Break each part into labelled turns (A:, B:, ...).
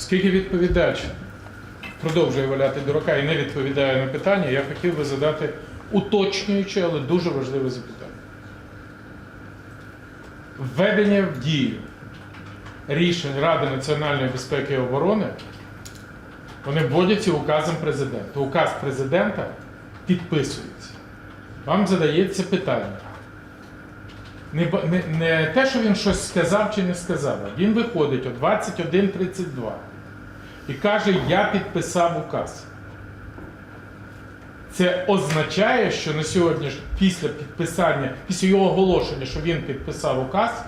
A: Оскільки відповідач продовжує валяти дурака і не відповідає на питання, я хотів би задати уточнююче, але дуже важливе запитання. Введення в дію рішень Ради національної безпеки і оборони вони вводяться указом президента. Указ президента підписується. Вам задається питання. Не, не, не те, що він щось сказав чи не сказав, він виходить о 21.32 і каже, я підписав указ. Це означає, що на сьогодні, після підписання, після його оголошення, що він підписав указ,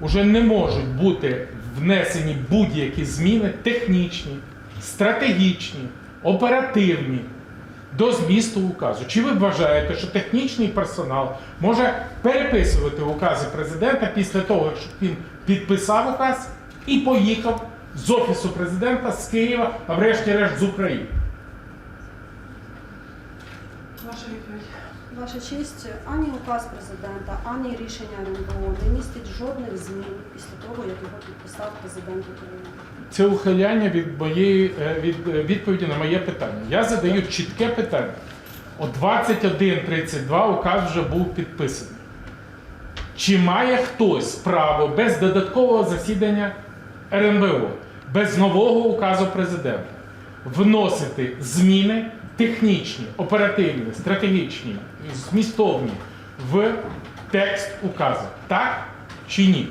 A: уже не можуть бути внесені будь-які зміни технічні, стратегічні, оперативні до змісту указу. Чи ви вважаєте, що технічний персонал може переписувати укази президента після того, як він підписав указ і поїхав з офісу президента з Києва, а врешті-решт з України?
B: Ваша відповідь.
C: Ваша честь, ані указ президента, ані рішення РНБО не містить жодних змін після того, як його підписав президент України.
A: Це ухиляння від моєї е, від е, відповіді на моє питання. Я задаю чітке питання. О 21.32 указ вже був підписаний. Чи має хтось право без додаткового засідання РНБО, без нового указу президента вносити зміни технічні, оперативні, стратегічні, змістовні в текст указу? Так чи ні?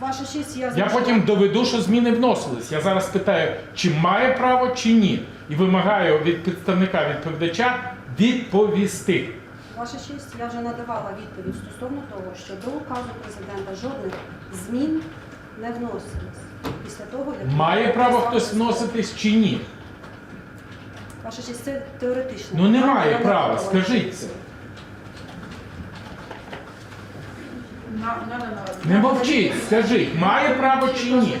C: Ваша честь, я
A: Я потім доведу, що зміни вносились. Я зараз питаю, чи має право, чи ні. І вимагаю від представника відповідача відповісти.
C: Ваша честь, я вже надавала відповідь стосовно того, що до указу президента жодних змін не вносилось. Після того, як
A: Має право хтось вноситись чи ні?
C: Ваша честь, це теоретично.
A: Ну, немає права, скажіть це. Не мовчіть, скажіть, має право чи ні?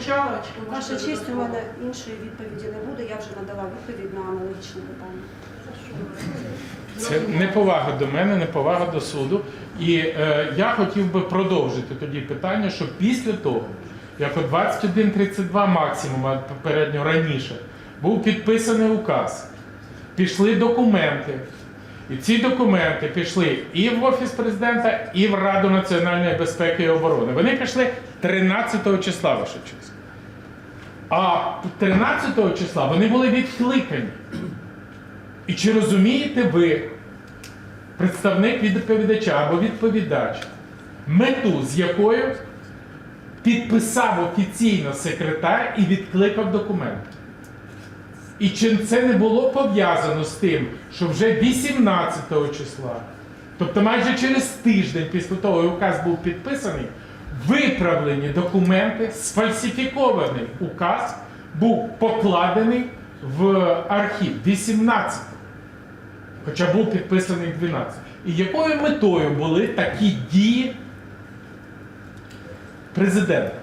C: Ваша честь, у мене іншої відповіді не буде. Я вже надала відповідь на аналогічне питання.
A: Це неповага до мене, неповага до суду. І е, я хотів би продовжити тоді питання, що після того, як о 21.32 максимум, а попередньо раніше, був підписаний указ, пішли документи. І ці документи пішли і в Офіс президента, і в Раду національної безпеки і оборони. Вони пішли 13 числа, ваша честь. А 13 числа вони були відкликані. І чи розумієте ви, представник відповідача або відповідач, мету, з якою підписав офіційно секретар і відкликав документ? І чи це не було пов'язано з тим, що вже 18 числа, тобто майже через тиждень після того, як указ був підписаний, виправлені документи, сфальсифікований указ був покладений в архів 18 хоча був підписаний 12. І якою метою були такі дії президента?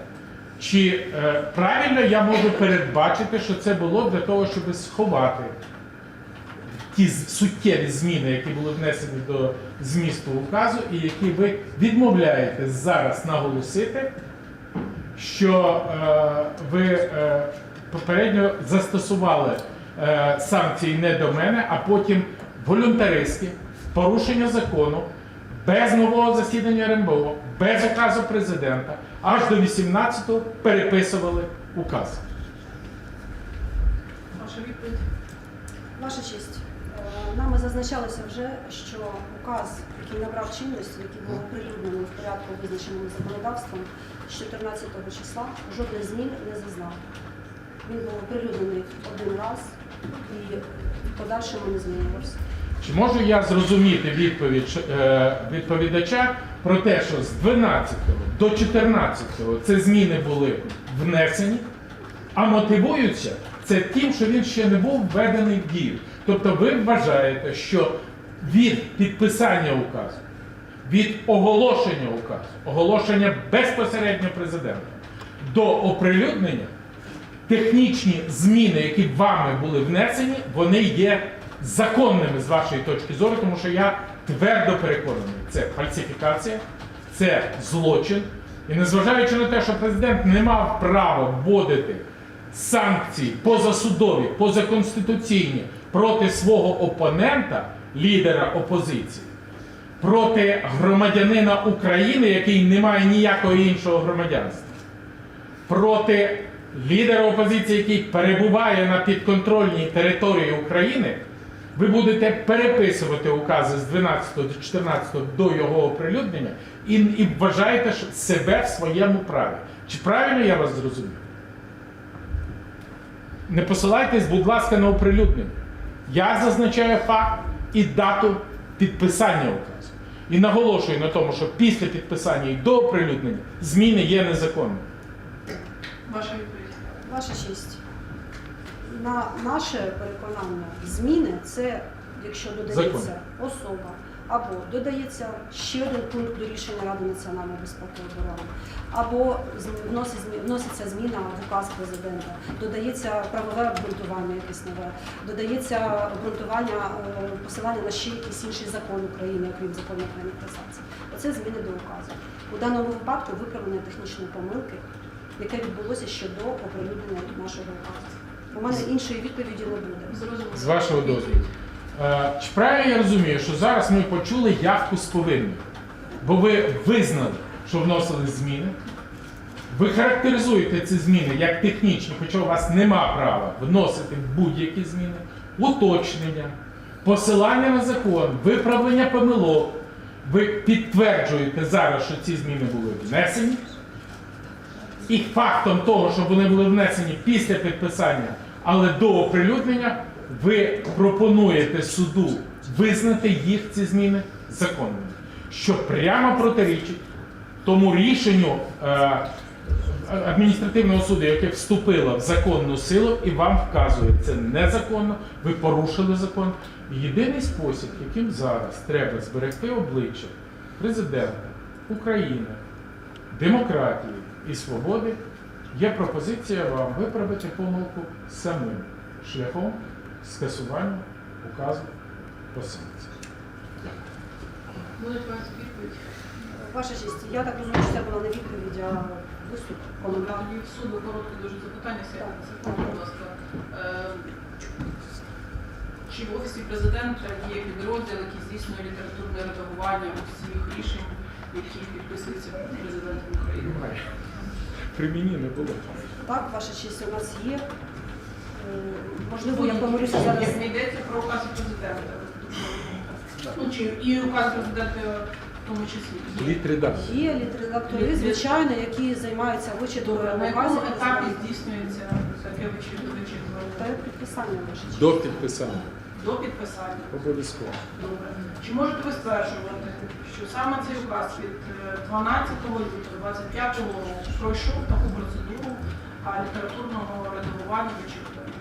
A: Чи е, правильно я можу передбачити, що це було для того, щоб сховати ті суттєві зміни, які були внесені до змісту указу, і які ви відмовляєтесь зараз наголосити, що е, ви е, попередньо застосували е, санкції не до мене, а потім волюнтаристськи, порушення закону, без нового засідання РНБО, без указу президента, аж до 18-го переписували указ.
B: Ваша відповідь.
C: Ваша честь, е, нами зазначалося вже, що указ, який набрав чинності, який був оприлюднений в порядку визначеному законодавством з 14 числа, жодних змін не зазнав. Він був оприлюднений один раз і в подальшому не змінювався.
A: Чи можу я зрозуміти відповідь е, відповідача про те, що з 12 до 14 це зміни були внесені, а мотивуються це тим, що він ще не був введений в дію. Тобто ви вважаєте, що від підписання указу, від оголошення указу, оголошення безпосередньо президента до оприлюднення технічні зміни, які вами були внесені, вони є законними з вашої точки зору, тому що я твердо переконаний, це фальсифікація, це злочин, І незважаючи на те, що президент не мав права вводити санкції позасудові, позаконституційні проти свого опонента, лідера опозиції, проти громадянина України, який не має ніякого іншого громадянства, проти лідера опозиції, який перебуває на підконтрольній території України, ви будете переписувати укази з 12 до 14 до його оприлюднення і, і вважаєте себе в своєму праві. Чи правильно я вас зрозумів? Не посилайтесь, будь ласка, на оприлюднення. Я зазначаю факт і дату підписання указу. І наголошую на тому, що після підписання і до оприлюднення зміни є незаконними.
B: Ваша відповідь.
C: Ваша честь. На наше переконання, зміни це якщо додається особа або додається ще один пункт до рішення Ради національної безпеки і оборони, або вноситься зміна в указ президента, додається правове обґрунтування якесь нове, додається обґрунтування е, посилання на ще якийсь інший закон України, окрім закону України про санкції. Оце зміни до указу. У даному випадку виправлення технічної помилки, яке відбулося ще до оприлюднення нашого указу. У мене іншої відповіді не буде.
A: З вашого дозволу. Е, Чи правильно я розумію, що зараз ми почули явку з повинним? Бо ви визнали, що вносили зміни. Ви характеризуєте ці зміни як технічні, хоча у вас нема права вносити будь-які зміни, уточнення, посилання на закон, виправлення помилок. Ви підтверджуєте зараз, що ці зміни були внесені. І фактом того, що вони були внесені після підписання, але до оприлюднення, ви пропонуєте суду визнати їх ці зміни законними, що прямо протирічить тому рішенню е, адміністративного суду, яке вступило в законну силу, і вам вказує, це незаконно, ви порушили закон. Єдиний спосіб, яким зараз треба зберегти обличчя президента України, демократії і свободи, є пропозиція вам виправити помилку самим шляхом скасування указу про санкції.
C: Ваша честь, я так розумію, що це була не відповідь, а виступ.
B: Тоді суду коротке дуже запитання. Секунду, будь ласка. Е, Чи в офісі президента є підрозділ, який здійснює літературне редагування усіх рішень, які підписуються президентом України?
A: При мені не було.
C: Так, ваша честь, у нас є. Е, Можливо, я помилюся зараз.
B: Не йдеться про указ президента. Ну, чи і указ президента в тому числі. Є.
A: Літредактор.
C: Є літредактори, звичайно, які займаються вичитом
B: на
C: указів.
B: якому етапі здійснюється таке вичитування?
C: Перед підписанням ваша честь.
A: До підписання.
B: До підписання.
A: Обов'язково.
B: Добре. Чи можете ви стверджувати, що саме цей указ від е, 12 лютого 25 року пройшов таку процедуру літературного редагування вичитування?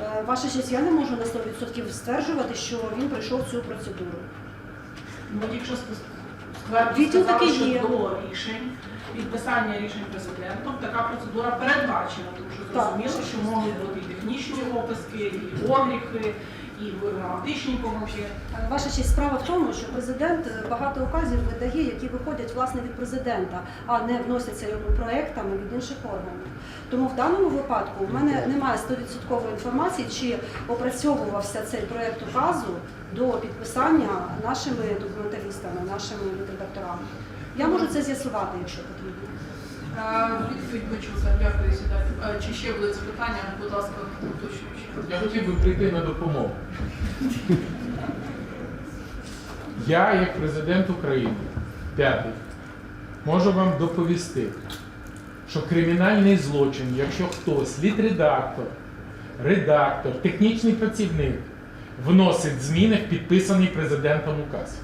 C: Е, Ваша честь, я не можу на 100% стверджувати, що він пройшов цю процедуру.
B: Ну, якщо
C: Відділ
B: сказали, що
C: є.
B: до рішень, підписання рішень президентом, така процедура передбачена, тому що зрозуміло, що можуть бути і технічні описки, і огріхи, і граматичні помилки.
C: Е, Ваша честь, справа в тому, що президент е, багато указів видає, які виходять власне від президента, а не вносяться йому проектами від інших органів. Тому в даному випадку в мене немає 100% інформації, чи опрацьовувався цей проект указу до підписання нашими документалістами, нашими редакторами. Я можу це з'ясувати, якщо потрібно.
B: Відповідь почула, дякую, сідайте. Е, Чи ще були запитання, будь ласка, уточнюючи.
A: Я хотів би прийти на допомогу. Я, як президент України, п'ятий, можу вам доповісти, що кримінальний злочин, якщо хтось, літредактор, редактор, технічний працівник, вносить зміни в підписаний президентом указ.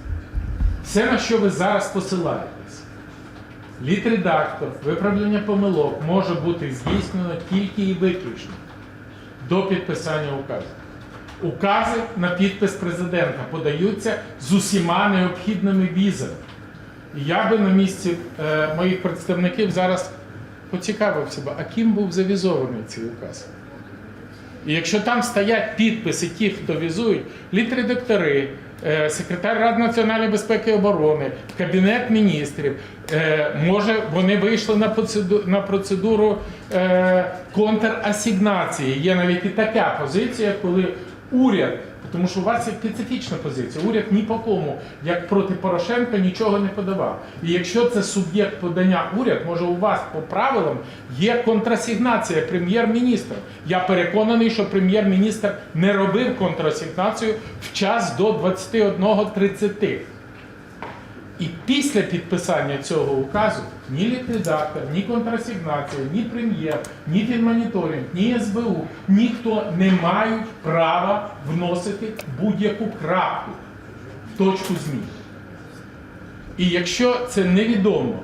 A: Все, на що ви зараз посилаєтесь, літредактор, виправлення помилок може бути здійснено тільки і виключно до підписання указу. Укази на підпис президента подаються з усіма необхідними візами. І я би на місці е, моїх представників зараз поцікавився, а ким був завізований цей указ? І якщо там стоять підписи ті, хто візують, літредактори, е, секретар Ради національної безпеки і оборони, Кабінет міністрів, е, може вони вийшли на процедуру, на процедуру е, контрасігнації. Є навіть і така позиція, коли уряд, тому що у вас є специфічна позиція, уряд ні по кому, як проти Порошенка, нічого не подавав. І якщо це суб'єкт подання уряд, може у вас по правилам є контрасігнація прем'єр-міністра. Я переконаний, що прем'єр-міністр не робив контрасігнацію в час до 21.30. І після підписання цього указу ні ліквідатор, ні контрасігнація, ні прем'єр, ні фінмоніторинг, ні СБУ, ніхто не мають права вносити будь-яку крапку в точку зміни. І якщо це невідомо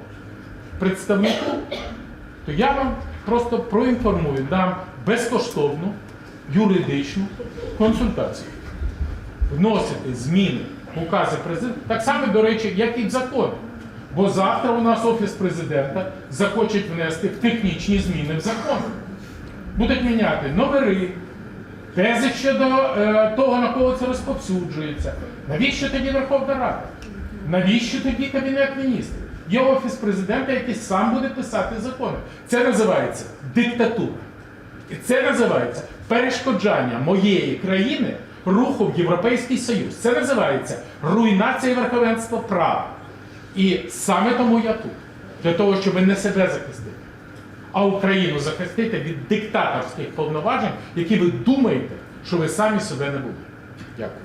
A: представнику, то я вам просто проінформую, дам безкоштовну юридичну консультацію вносити зміни укази президента, так само, до речі, як і в закони. Бо завтра у нас Офіс президента захочуть внести в технічні зміни в закон. Будуть міняти номери, тези щодо е, того, на кого це розповсюджується. Навіщо тоді Верховна Рада? Навіщо тоді Кабінет міністрів? Є Офіс президента, який сам буде писати закони. Це називається диктатура. І це називається перешкоджання моєї країни руху в Європейський Союз. Це називається руйнація верховенства права. І саме тому я тут, для того, щоб не себе захистити, а Україну захистити від диктаторських повноважень, які ви думаєте, що ви самі себе не будете. Дякую.